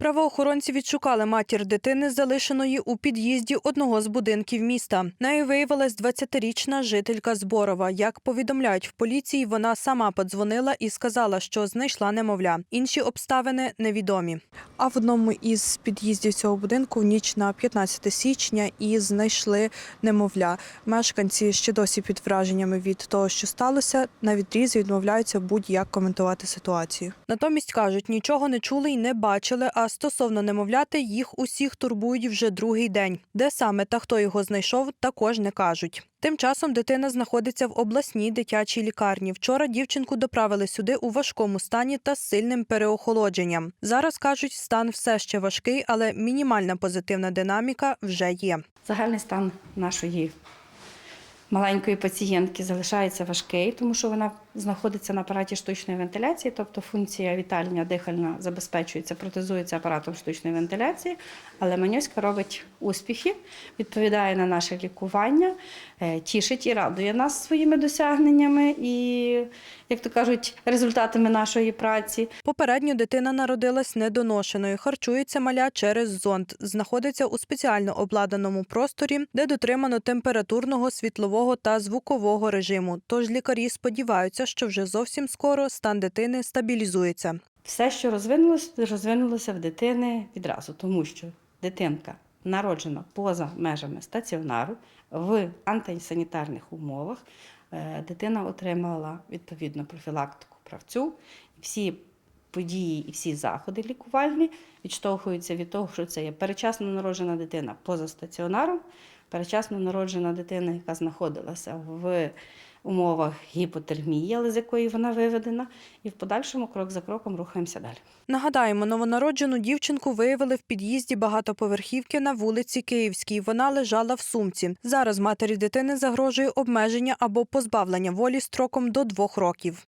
Правоохоронці відшукали матір дитини, залишеної у під'їзді одного з будинків міста. Нею виявилась 20-річна жителька Зборова. Як повідомляють в поліції, вона сама подзвонила і сказала, що знайшла немовля. Інші обставини невідомі. А в одному із під'їздів цього будинку в ніч на 15 січня і знайшли немовля. Мешканці ще досі під враженнями від того, що сталося, на відрізі відмовляються будь-як коментувати ситуацію. Натомість кажуть, нічого не чули й не бачили. А стосовно немовляти, їх усіх турбують вже другий день. Де саме та хто його знайшов, також не кажуть. Тим часом дитина знаходиться в обласній дитячій лікарні. Вчора дівчинку доправили сюди у важкому стані та з сильним переохолодженням. Зараз кажуть, стан все ще важкий, але мінімальна позитивна динаміка вже є. Загальний стан нашої маленької пацієнтки залишається важкий, тому що вона знаходиться на апараті штучної вентиляції, тобто функція вітальня дихальна забезпечується, протезується апаратом штучної вентиляції. Але Маньоська робить успіхи, відповідає на наше лікування, е, тішить і радує нас своїми досягненнями і, як то кажуть, результатами нашої праці. Попередньо дитина народилась недоношеною. Харчується маля через зонд. Знаходиться у спеціально обладнаному просторі, де дотримано температурного, світлового та звукового режиму. Тож лікарі сподіваються, що вже зовсім скоро стан дитини стабілізується. Все, що розвинулося, розвинулося в дитини відразу, тому що дитинка народжена поза межами стаціонару в антисанітарних умовах. Е, Дитина отримала відповідно профілактику правцю. Всі події і всі заходи лікувальні відштовхуються від того, що це є перечасно народжена дитина поза стаціонаром, перечасно народжена дитина, яка знаходилася в умовах гіпотермії, але з якої вона виведена, і в подальшому крок за кроком рухаємося далі. Нагадаємо, новонароджену дівчинку виявили в під'їзді багатоповерхівки на вулиці Київській. Вона лежала в сумці. Зараз матері дитини загрожує обмеження або позбавлення волі строком до двох років.